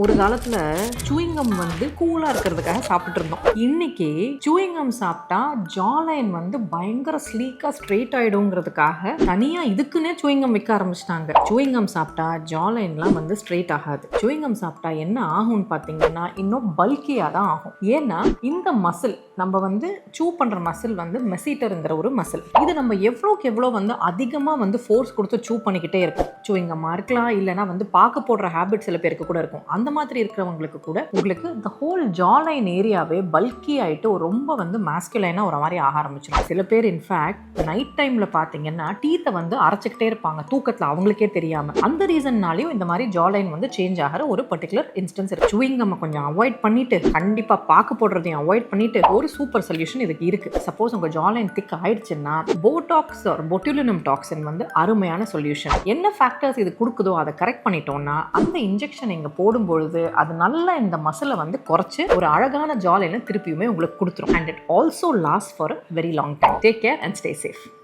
ஒரு காலத்துல சூயிங்கம் வந்து கூலா இருக்கிறதுக்காக சாப்பிட்டு இருந்தோம் இன்னைக்கு சூயிங்கம் சாப்பிட்டா ஜாலைன் வந்து பயங்கர ஸ்லீக்கா ஸ்ட்ரெயிட் ஆயிடுங்கிறதுக்காக தனியா இதுக்குன்னே சூயிங்கம் விற்க ஆரம்பிச்சிட்டாங்க. சூயிங்கம் சாப்பிட்டா ஜாலைன்லாம் வந்து ஸ்ட்ரெயிட் ஆகாது. சூயிங்கம் சாப்பிட்டா என்ன ஆகும்னு பார்த்தீங்கன்னா இன்னும் பல்கியா தான் ஆகும். ஏன்னா இந்த மசில் நம்ம வந்து சூ பண்ற மசில் வந்து மெசிட்டருங்கிற ஒரு மசில் இது நம்ம எவ்வளோக்கு எவ்வளோ வந்து அதிகமாக வந்து ஃபோர்ஸ் கொடுத்து சூ பண்ணிக்கிட்டே இருக்கும். சூயிங்கம்மா இருக்கலாம் இல்லைனா வந்து பார்க்க போடுற ஹேபிட் சில பேருக்கு கூட இருக்கும். அந்த மாதிரி இருக்கிறவங்களுக்கு கூட உங்களுக்கு இந்த ஹோல் ஜாலைன் ஏரியாவே பல்கி ஆகிட்டு ரொம்ப வந்து மாஸ்குலைனாக ஒரு மாதிரி ஆக ஆரம்பிச்சிடும். சில பேர் இன்ஃபேக்ட் நைட் டைமில் பார்த்தீங்கன்னா டீத்தை வந்து அரைச்சிக்கிட்டே இருப்பாங்க. தூக்கத்தில் அவங்களுக்கே தெரியாமல் அந்த ரீசன்னாலையும் இந்த மாதிரி ஜாலைன் வந்து சேஞ்ச் ஆகிற ஒரு பர்டிகுலர் இன்ஸ்டன்ஸ் இருக்கு. சூயிங்கம்மை கொஞ்சம் அவாய்ட் பண்ணிட்டு கண்டிப்பாக பார்க்க போடுறதையும் அவாய்ட் பண்ணிட்டு ஒரு சூப்பர் சொல்யூஷன் இதுக்கு இருக்கு. சப்போஸ் உங்கள் ஜாலைன் திக் ஆயிடுச்சுன்னா போட்டாக்ஸ் ஒரு பொட்டுலினம் டாக்ஸின் வந்து அருமையான சொல்யூஷன் என்ன ஃபேக்டர்ஸ் இது கொடுக்குதோ அதை கரெக்ட் பண்ணிட்டோம்னா அந்த இன்ஜெக்ஷன் இங்க பொழுது அது நல்லா இந்த மசிலை வந்து குறைச்சு ஒரு அழகான ஜாலைனை திருப்பியுமே உங்களுக்கு கொடுத்துரும். And it also last for very long time take care and stay safe